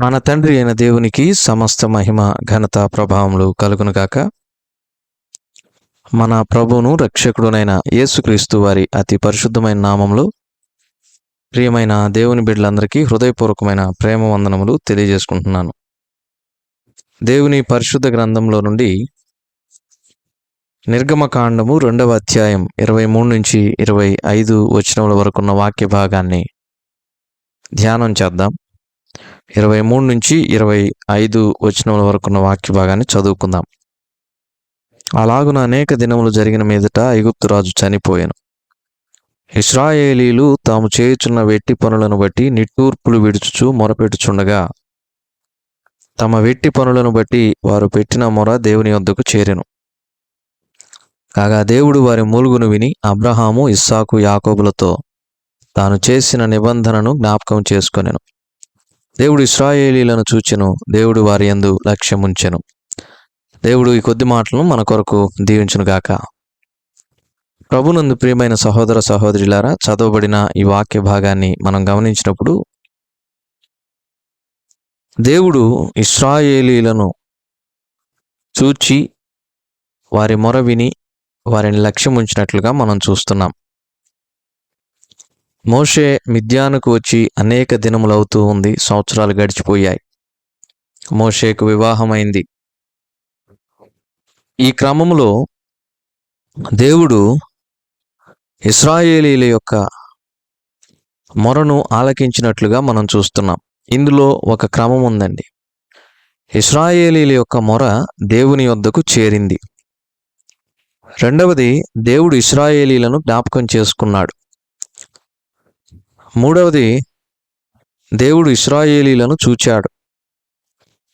మన తండ్రి అయిన దేవునికి సమస్త మహిమ ఘనత ప్రభావములు కలుగునుగాక. మన ప్రభువును రక్షకుడునైన యేసుక్రీస్తు వారి అతి పరిశుద్ధమైన నామంలో ప్రియమైన దేవుని బిడ్డలందరికీ హృదయపూర్వకమైన ప్రేమ వందనములు తెలియజేసుకుంటున్నాను. దేవుని పరిశుద్ధ గ్రంథంలో నుండి నిర్గమకాండము రెండవ అధ్యాయం ఇరవై మూడు నుంచి ఇరవై ఐదు వచనముల వరకున్న వాక్య భాగాన్ని ధ్యానం చేద్దాం. ఇరవై మూడు నుంచి ఇరవై ఐదు వచనముల వరకున్న వాక్య భాగాన్ని చదువుకుందాం. అలాగున అనేక దినములు జరిగిన మీదట ఐగుప్తు రాజు చనిపోయాను. ఇస్రాయేలీలు తాము చేయుచున్న వెట్టి పనులను బట్టి నిట్టూర్పులు విడుచుచు మొరపెట్టుచుండగా తమ వెట్టి పనులను బట్టి వారు పెట్టిన మొర దేవుని వద్దకు చేరెను. కాగా దేవుడు వారి మూలుగును విని అబ్రహాము ఇస్సాకు యాకోబులతో తాను చేసిన నిబంధనను జ్ఞాపకం చేసుకొనెను. దేవుడు ఇస్రాయేలీలను చూచెను దేవుడు వారి యందు లక్ష్యముంచెను. దేవుడు ఈ కొద్ది మాటలను మన కొరకు దీవించునుగాక ప్రభునందు ప్రియమైన సహోదర సహోదరులారా చదవబడిన ఈ వాక్య భాగాన్ని మనం గమనించినప్పుడు దేవుడు ఇస్రాయేలీలను చూచి వారి మొర విని వారిని లక్ష్యం ఉంచినట్లుగా మనం చూస్తున్నాం. మోషే మిద్యానుకు వచ్చి అనేక దినములవుతూ ఉంది సంవత్సరాలు గడిచిపోయాయి. మోషేకు వివాహమైంది. ఈ క్రమంలో దేవుడు ఇస్రాయేలీల యొక్క మొరను ఆలకించినట్లుగా మనం చూస్తున్నాం. ఇందులో ఒక క్రమం ఉందండి. ఇస్రాయేలీల యొక్క మొర దేవుని వద్దకు చేరింది. రెండవది దేవుడు ఇస్రాయేలీలను జ్ఞాపకం చేసుకున్నాడు. మూడవది దేవుడు ఇస్రాయేలీలను చూచాడు.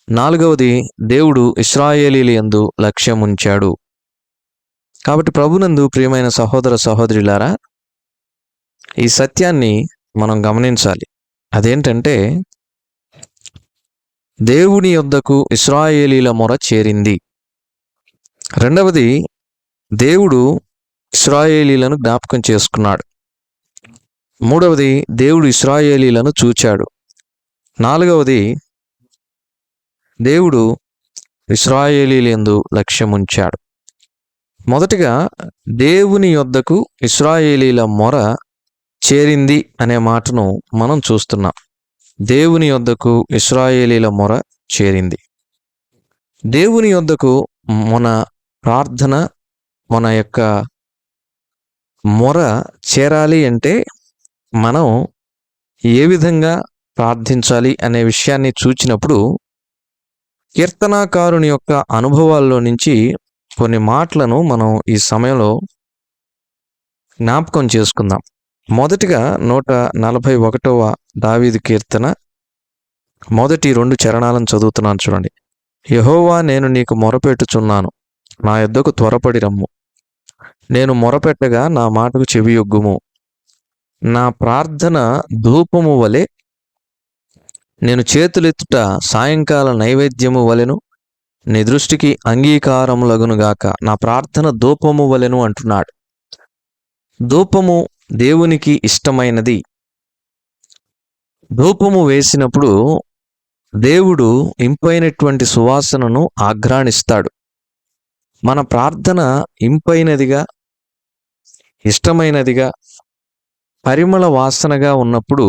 నాలుగవది దేవుడు ఇస్రాయేలీల యందు లక్ష్యం ఉంచాడు. కాబట్టి ప్రభునందు ప్రియమైన సహోదర సహోదరులారా ఈ సత్యాన్ని మనం గమనించాలి. అదేంటంటే దేవుని యొద్దకు ఇస్రాయేలీల మొర చేరింది. రెండవది దేవుడు ఇస్రాయేలీలను జ్ఞాపకం చేసుకున్నాడు. మూడవది దేవుడు ఇస్రాయేలీలను చూచాడు. నాలుగవది దేవుడు ఇస్రాయేలీలందు లక్ష్యముంచాడు. మొదటిగా దేవుని యొద్దకు ఇస్రాయేలీల మొర చేరింది అనే మాటను మనం చూస్తున్నాం. దేవుని యొద్దకు ఇస్రాయేలీల మొర చేరింది. దేవుని యొద్దకు మన ప్రార్థన మన యొక్క మొర చేరాలి అంటే మనం ఏ విధంగా ప్రార్థించాలి అనే విషయాన్ని చూచినప్పుడు కీర్తనాకారుని యొక్క అనుభవాల్లో నుంచి కొన్ని మాటలను మనం ఈ సమయంలో జ్ఞాపకం చేసుకుందాం. మొదటిగా నూట నలభై ఒకటవ దావీదు కీర్తన మొదటి రెండు చరణాలను చదువుతున్నాను చూడండి. యహోవా నేను నీకు మొరపెట్టుచున్నాను. నా యొద్దకు త్వరపడి రమ్ము. నేను మొరపెట్టగా నా మాటకు చెవియొగ్గుము. నా ప్రార్థన ధూపము వలె నేను చేతులెత్తుట సాయంకాల నైవేద్యము వలెను నీ దృష్టికి అంగీకారములగునుగాక నా ప్రార్థన ధూపము వలెను అంటున్నాడు. ధూపము దేవునికి ఇష్టమైనది. ధూపము వేసినప్పుడు దేవుడు ఇంపైనటువంటి సువాసనను ఆఘ్రాణిస్తాడు మన ప్రార్థన ఇంపైనదిగా ఇష్టమైనదిగా పరిమళ వాసనగా ఉన్నప్పుడు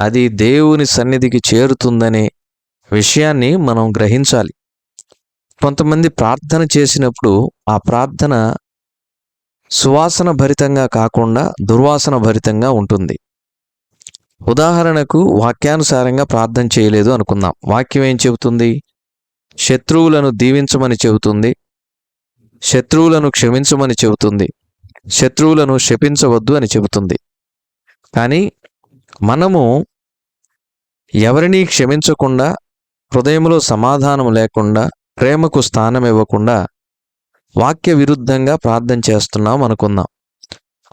అది దేవుని సన్నిధికి చేరుతుందనే విషయాన్ని మనం గ్రహించాలి. కొంతమంది ప్రార్థన చేసినప్పుడు ఆ ప్రార్థన సువాసన భరితంగా కాకుండా దుర్వాసన భరితంగా ఉంటుంది. ఉదాహరణకు వాక్యానుసారంగా ప్రార్థన చేయలేదు అనుకుందాం. వాక్యం ఏం చెబుతుంది? శత్రువులను దీవించమని చెబుతుంది. శత్రువులను క్షమించమని చెబుతుంది. శత్రువులను శపించవద్దు అని చెబుతుంది. కానీ మనము ఎవరినీ క్షమించకుండా హృదయంలో సమాధానం లేకుండా ప్రేమకు స్థానం ఇవ్వకుండా వాక్య విరుద్ధంగా ప్రార్థన చేస్తున్నాం అనుకుందాం.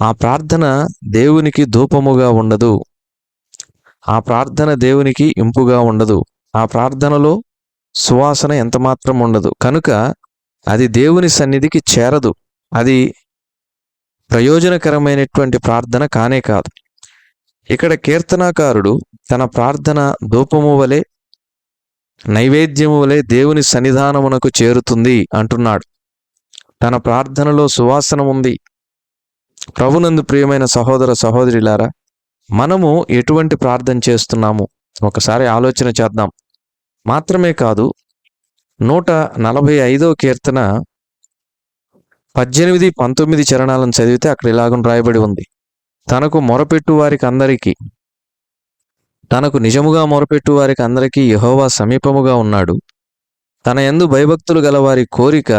ఆ ప్రార్థన దేవునికి ధూపముగా ఉండదు. ఆ ప్రార్థన దేవునికి ఇంపుగా ఉండదు. ఆ ప్రార్థనలో సువాసన ఎంతమాత్రం ఉండదు. కనుక అది దేవుని సన్నిధికి చేరదు. అది ప్రయోజనకరమైనటువంటి ప్రార్థన కానే కాదు. ఇక్కడ కీర్తనాకారుడు తన ప్రార్థన ధూపము వలె నైవేద్యము వలె దేవుని సన్నిధానమునకు చేరుతుంది అంటున్నాడు. తన ప్రార్థనలో సువాసన ఉంది. ప్రభునందు ప్రియమైన సహోదర సహోదరిలారా మనము ఎటువంటి ప్రార్థన చేస్తున్నాము? ఒకసారి ఆలోచన చేద్దాం. మాత్రమే కాదు నూట నలభై ఐదో కీర్తన పద్దెనిమిది పంతొమ్మిది చరణాలను చదివితే అక్కడ ఇలాగం రాయబడి ఉంది. తనకు మొరపెట్టు వారికి అందరికీ. తనకు నిజముగా మొరపెట్టు వారికి అందరికీ యహోవా సమీపముగా ఉన్నాడు. తన ఎందు భయభక్తులు గల వారి కోరిక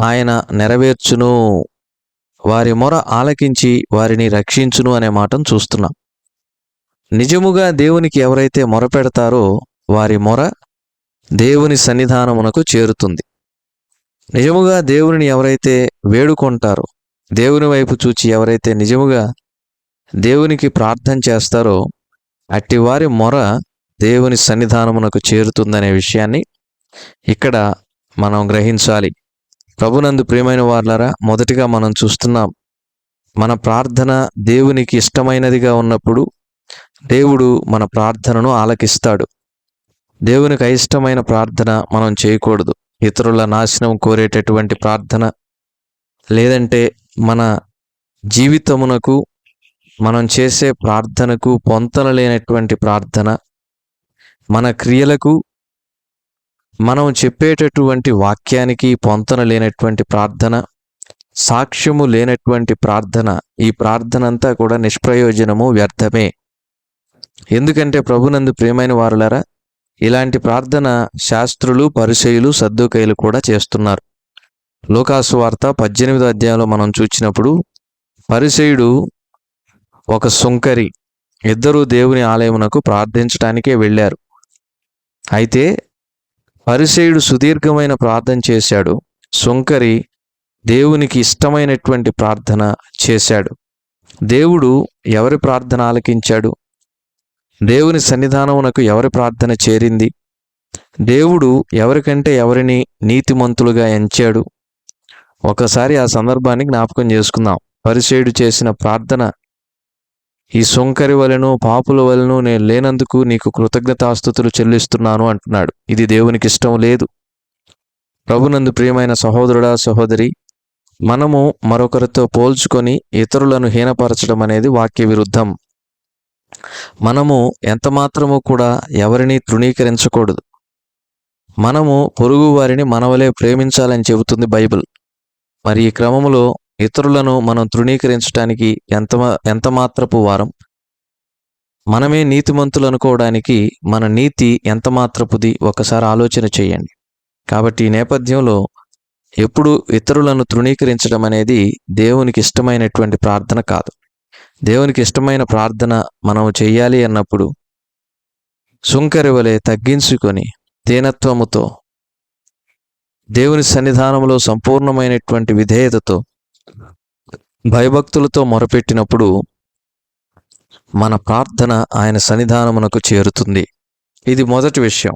ఆయన నెరవేర్చును. వారి మొర ఆలకించి వారిని రక్షించును అనే మాటను చూస్తున్నాం. నిజముగా దేవునికి ఎవరైతే మొరపెడతారో వారి మొర దేవుని సన్నిధానమునకు చేరుతుంది. నిజముగా దేవునిని ఎవరైతే వేడుకుంటారో దేవుని వైపు చూచి ఎవరైతే నిజముగా దేవునికి ప్రార్థన చేస్తారో అట్టి వారి మొర దేవుని సన్నిధానమునకు చేరుతుందనే విషయాన్ని ఇక్కడ మనం గ్రహించాలి. ప్రభునందు ప్రియమైన వార్లరా మొదటిగా మనం చూస్తున్నాం మన ప్రార్థన దేవునికి ఇష్టమైనదిగా ఉన్నప్పుడు దేవుడు మన ప్రార్థనను ఆలకిస్తాడు. దేవునికి అయిష్టమైన ప్రార్థన మనం చేయకూడదు. ఇతరుల నాశనం కోరేటటువంటి ప్రార్థన లేదంటే మన జీవితమునకు మనం చేసే ప్రార్థనకు పొంతన లేనటువంటి ప్రార్థన మన క్రియలకు మనం చెప్పేటటువంటి వాక్యానికి పొంతన లేనటువంటి ప్రార్థన సాక్ష్యము లేనటువంటి ప్రార్థన ఈ ప్రార్థన అంతా కూడా నిష్ప్రయోజనము వ్యర్థమే. ఎందుకంటే ప్రభునందు ప్రియమైన వారులరా ఇలాంటి ప్రార్థన శాస్త్రులు పరిచయులు సర్దుకైలు కూడా చేస్తున్నారు. లోకాసు వార్త పద్దెనిమిదో అధ్యాయంలో మనం చూచినప్పుడు పరిచయుడు ఒక సుంకరి ఇద్దరూ దేవుని ఆలయమునకు ప్రార్థించటానికే వెళ్ళారు. అయితే పరిసేయుడు సుదీర్ఘమైన ప్రార్థన చేశాడు. సుంకరి దేవునికి ఇష్టమైనటువంటి ప్రార్థన చేశాడు. దేవుడు ఎవరి ప్రార్థన ఆలకించాడు? దేవుని సన్నిధానమునకు ఎవరి ప్రార్థన చేరింది? దేవుడు ఎవరికంటే ఎవరిని నీతిమంతులుగా ఎంచాడు? ఒకసారి ఆ సందర్భాన్ని జ్ఞాపకం చేసుకుందాం. పరిసేయుడు చేసిన ప్రార్థన ఈ సొంకరి వలెను పాపుల వలెను నేను లేనందుకు నీకు కృతజ్ఞతాస్థుతులు చెల్లిస్తున్నాను అంటున్నాడు. ఇది దేవునికి ఇష్టం లేదు. ప్రభునందు ప్రియమైన సహోదరుడా సహోదరి మనము మరొకరితో పోల్చుకొని ఇతరులను హీనపరచడం అనేది వాక్య విరుద్ధం మనము ఎంత మాత్రము కూడా ఎవరిని తృణీకరించకూడదు. మనము పొరుగు వారిని మనవలే ప్రేమించాలని చెబుతుంది బైబిల్. మరి ఈ క్రమంలో ఇతరులను మనం తృణీకరించడానికి ఎంత ఎంత మాత్రపు వారం? మనమే నీతిమంతులు అనుకోవడానికి మన నీతి ఎంత మాత్రపుది? ఒకసారి ఆలోచన చేయండి. కాబట్టి ఈ నేపథ్యంలో ఎప్పుడు ఇతరులను తృణీకరించడం అనేది దేవునికి ఇష్టమైనటువంటి ప్రార్థన కాదు. దేవునికి ఇష్టమైన ప్రార్థన మనం చేయాలి అన్నప్పుడు సుంకరి వలె తగ్గించుకొని దీనత్వముతో దేవుని సన్నిధానంలో సంపూర్ణమైనటువంటి విధేయతతో భయభక్తులతో మొరపెట్టినప్పుడు మన ప్రార్థన ఆయన సన్నిధానమునకు చేరుతుంది. ఇది మొదటి విషయం.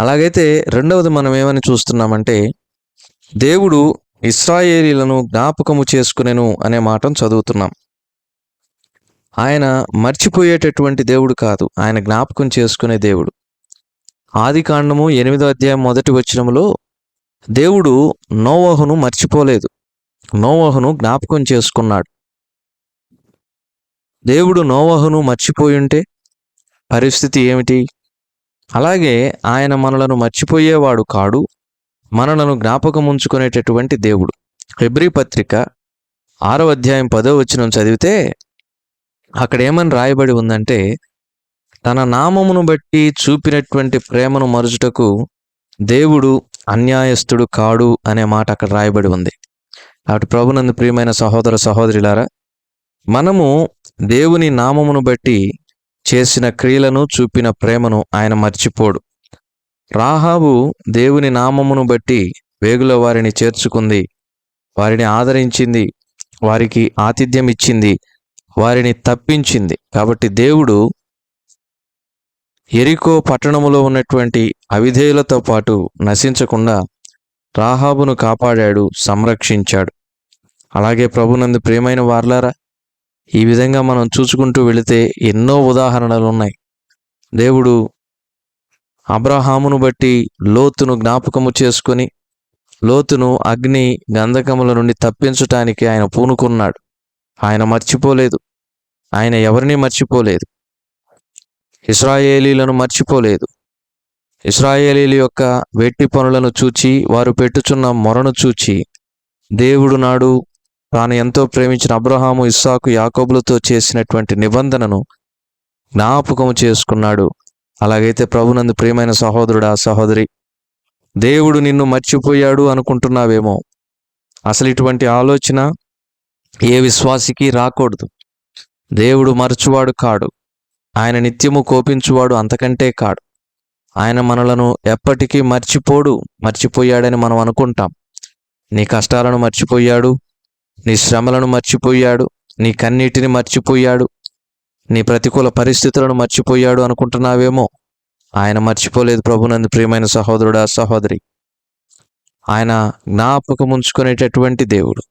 అలాగైతే రెండవది మనం ఏమని చూస్తున్నామంటే దేవుడు ఇస్రాయేలీలను జ్ఞాపకము చేసుకునేను అనే మాటను చదువుతున్నాం. ఆయన మర్చిపోయేటటువంటి దేవుడు కాదు ఆయన జ్ఞాపకం చేసుకునే దేవుడు. ఆది కాండము ఎనిమిదో అధ్యాయం మొదటి వచ్చినములో దేవుడు నోవహును మర్చిపోలేదు. నోవహును జ్ఞాపకం చేసుకున్నాడు. దేవుడు నోవహును మర్చిపోయుంటే పరిస్థితి ఏమిటి? అలాగే ఆయన మనలను మర్చిపోయేవాడు కాడు మనలను జ్ఞాపకం ఉంచుకునేటటువంటి దేవుడు. ఫిబ్రి పత్రిక ఆరో అధ్యాయం పదో వచ్చిన చదివితే అక్కడ ఏమని రాయబడి ఉందంటే తన నామమును బట్టి చూపినటువంటి ప్రేమను మరుచుటకు దేవుడు అన్యాయస్తుడు కాడు అనే మాట అక్కడ రాయబడి ఉంది. అటు ప్రభునందు ప్రియమైన సహోదర సహోదరులారా మనము దేవుని నామమును బట్టి చేసిన క్రియలను చూపిన ప్రేమను ఆయన మర్చిపోడు. రాహాబు దేవుని నామమును బట్టి వేగుల వారిని చేర్చుకుంది. వారిని ఆదరించింది. వారికి ఆతిథ్యం ఇచ్చింది. వారిని తప్పించింది. కాబట్టి దేవుడు ఎరికో పట్టణములో ఉన్నటువంటి అవిధేయులతో పాటు నశించకుండా రాహాబును కాపాడాడు సంరక్షించాడు. అలాగే ప్రభునందు ప్రియమైన వార్లారా ఈ విధంగా మనం చూసుకుంటూ వెళితే ఎన్నో ఉదాహరణలు ఉన్నాయి. దేవుడు అబ్రహామును బట్టి లోతును జ్ఞాపకము చేసుకొని లోతును అగ్ని గంధకముల నుండి తప్పించటానికి ఆయన పూనుకున్నాడు. ఆయన మర్చిపోలేదు. ఆయన ఎవరిని మర్చిపోలేదు? ఇస్రాయేలీలను మర్చిపోలేదు. ఇస్రాయేలీల యొక్క వెట్టి పనులను చూచి వారు పెట్టుచున్న మొరను చూచి దేవుడు నాడు తాను ఎంతో ప్రేమించిన అబ్రహాము ఇస్సాకు యాకోబులతో చేసినటువంటి నిబంధనను జ్ఞాపకము చేసుకున్నాడు. అలాగైతే ప్రభునందు ప్రియమైన సహోదరుడా సహోదరి దేవుడు నిన్ను మర్చిపోయాడు అనుకుంటున్నావేమో. అసలు ఇటువంటి ఆలోచన ఏ విశ్వాసికి రాకూడదు. దేవుడు మరచువాడు కాడు. ఆయన నిత్యము కోపించువాడు అంతకంటే కాడు. ఆయన మనలను ఎప్పటికీ మర్చిపోడు మర్చిపోయాడని మనం అనుకుంటాం. నీ కష్టాలను మర్చిపోయాడు నీ శ్రమలను మర్చిపోయాడు నీ కన్నీటిని మర్చిపోయాడు నీ ప్రతికూల పరిస్థితులను మర్చిపోయాడు అనుకుంటున్నావేమో? ఆయన మర్చిపోలేదు ప్రభునందు ప్రియమైన సహోదరుడా సహోదరి. ఆయన జ్ఞాపకం ఉంచుకునేటటువంటి దేవుడు.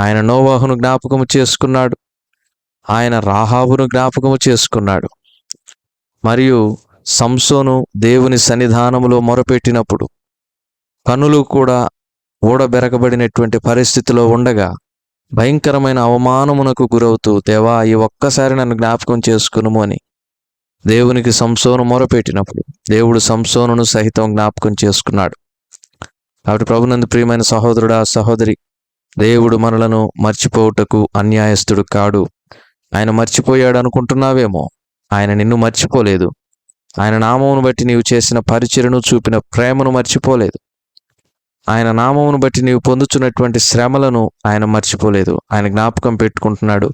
ఆయన నోవాహును జ్ఞాపకము చేసుకున్నాడు. ఆయన రాహాబును జ్ఞాపకము చేసుకున్నాడు. మరియు సంసోను దేవుని సన్నిధానములో మొరపెట్టినప్పుడు కనులు కూడా ఊడబెరకబడినటువంటి పరిస్థితిలో ఉండగా భయంకరమైన అవమానమునకు గురవుతూ దేవా ఈ ఒక్కసారి నన్ను జ్ఞాపకం చేసుకునుము అని. దేవునికి సంసోను మొరపెట్టినప్పుడు దేవుడు సంసోనును సహితం జ్ఞాపకం చేసుకున్నాడు. కాబట్టి ప్రభునందు ప్రియమైన సహోదరుడా సహోదరి దేవుడు మనలను మర్చిపోవుటకు అన్యాయస్తుడు కాడు. ఆయన మర్చిపోయాడు అనుకుంటున్నావేమో? ఆయన నిన్ను మర్చిపోలేదు. ఆయన నామమును బట్టి నీవు చేసిన పరిచయను చూపిన ప్రేమను మర్చిపోలేదు. ఆయన నామమును బట్టి నీవు పొందుచున్నటువంటి శ్రమలను ఆయన మర్చిపోలేదు. ఆయన జ్ఞాపకం పెట్టుకుంటున్నాడు.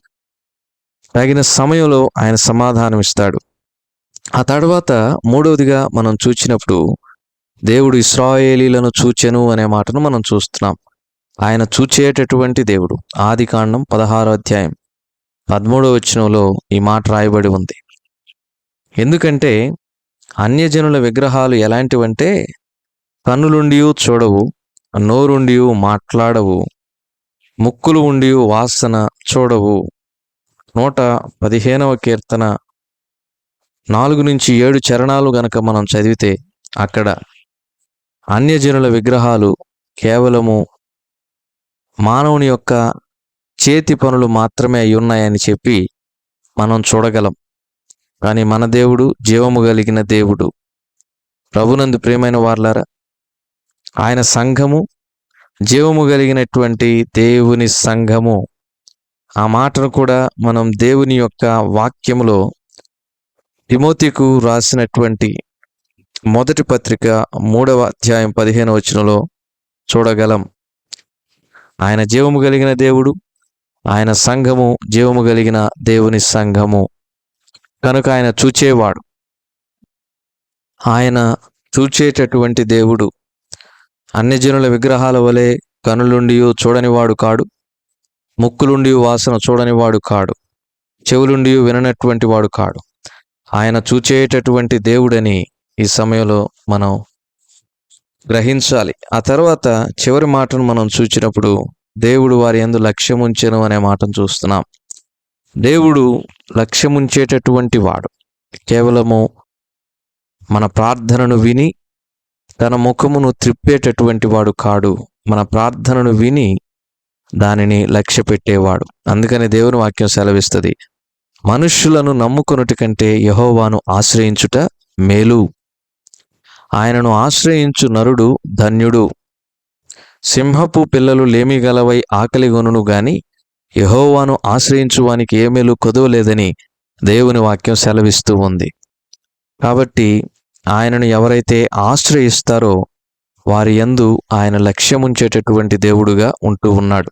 తగిన సమయంలో ఆయన సమాధానం ఇస్తాడు. ఆ తర్వాత మూడవదిగా మనం చూచినప్పుడు దేవుడు ఇస్రాయేలీలను చూచెను అనే మాటను మనం చూస్తున్నాం. ఆయన చూచేటటువంటి దేవుడు. ఆది కాండం పదహారో అధ్యాయం పదమూడవ వచనంలో ఈ మాట రాయబడి ఉంది. ఎందుకంటే అన్యజనుల విగ్రహాలు ఎలాంటివంటే కన్నులుండి చూడవు నోరుండి మాట్లాడవు ముక్కులు ఉండి వాసన చూడవు. నూట పదిహేనవ కీర్తన నాలుగు నుంచి ఏడు చరణాలు గనక మనం చదివితే అక్కడ అన్యజనుల విగ్రహాలు కేవలము మానవుని యొక్క చేతి పనులు మాత్రమే అయి ఉన్నాయని చెప్పి మనం చూడగలం. కానీ మన దేవుడు జీవము కలిగిన దేవుడు. ప్రభునందు ప్రియమైన వార్లారా ఆయన సంఘము జీవము కలిగినటువంటి దేవుని సంఘము. ఆ మాటను కూడా మనం దేవుని యొక్క వాక్యములో తిమోతికు రాసినటువంటి మొదటి పత్రిక మూడవ అధ్యాయం పదిహేను వచనంలో చూడగలం. ఆయన జీవము కలిగిన దేవుడు ఆయన సంఘము జీవము కలిగిన దేవుని సంఘము. కనుక ఆయన చూచేవాడు. ఆయన చూచేటటువంటి దేవుడు అన్యజనుల విగ్రహాల వలె కనులుండి చూడనివాడు కాడు. ముక్కులుండి వాసన చూడనివాడు కాడు. చెవులుండి విననటువంటి వాడు కాడు. ఆయన చూచేటటువంటి దేవుడని ఈ సమయంలో మనం గ్రహించాలి. ఆ తర్వాత చివరి మాటను మనం చూచినప్పుడు దేవుడు వారి ఎందు లక్ష్యముంచెను అనే మాటను చూస్తున్నాం. దేవుడు లక్ష్యముంచేటటువంటి వాడు. కేవలము మన ప్రార్థనను విని తన ముఖమును త్రిప్పేటటువంటి వాడు కాడు. మన ప్రార్థనను విని దానిని లక్ష్య పెట్టేవాడు అందుకని దేవుని వాక్యం సెలవిస్తుంది. మనుష్యులను నమ్ముకొనుటి కంటే యహోవాను ఆశ్రయించుట మేలు. ఆయనను ఆశ్రయించు నరుడు ధన్యుడు. సింహపు పిల్లలు లేమిగలవై ఆకలిగొనును గాని యహోవాను ఆశ్రయించువానికి ఏ మేలు కొదవలేదని దేవుని వాక్యం సెలవిస్తూ ఉంది. కాబట్టి ఆయనను ఎవరైతే ఆశ్రయిస్తారో వారి యందు ఆయన లక్ష్యముంచేటటువంటి దేవుడుగా ఉంటూ ఉన్నాడు.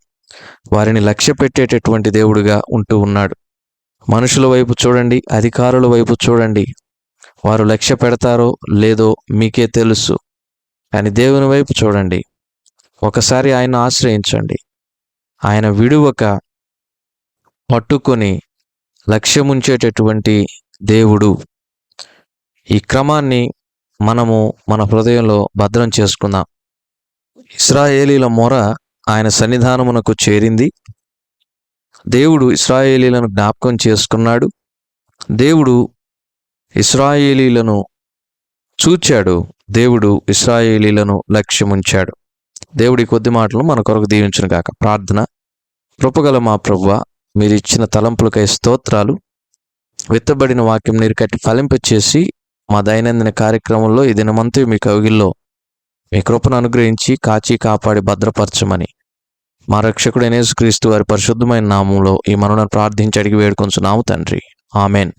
వారిని లక్ష్య పెట్టేటటువంటి దేవుడుగా ఉంటూ ఉన్నాడు. మనుషుల వైపు చూడండి అధికారుల వైపు చూడండి. వారు లక్ష్య పెడతారో లేదో మీకే తెలుసు. కానీ దేవుని వైపు చూడండి. ఒకసారి ఆయన ఆశ్రయించండి. ఆయన విడువక పట్టుకొని లక్ష్యముంచేటటువంటి దేవుడు ఈ క్రమాన్ని మనము మన హృదయంలో భద్రం చేసుకుందాం. ఇస్రాయేలీల మొర ఆయన సన్నిధానమునకు చేరింది. దేవుడు ఇస్రాయేలీలను జ్ఞాపకం చేసుకున్నాడు. దేవుడు ఇస్రాయేలీలను చూచాడు. దేవుడు ఇస్రాయేలీలను లక్ష్యముంచాడు. దేవుడి కొద్ది మాటలు మన కొరకు దీవించిన కాక ప్రార్థన. కృపగల మా ప్రభువ మీరు ఇచ్చిన తలంపులకై స్తోత్రాలు. విత్తబడిన వాక్యం నీరు కట్టి ఫలింపచేసి మా దైనందిన కార్యక్రమంలో ఈ దినమంతా మీ కవిగిల్లో మీ కృపను అనుగ్రహించి కాచి కాపాడి భద్రపరచమని మా రక్షకుడు క్రీస్తు వారి పరిశుద్ధమైన నామంలో ఈ మనను ప్రార్థించి అడిగి వేడుకొంచున్నాము తండ్రి. ఆమెన్.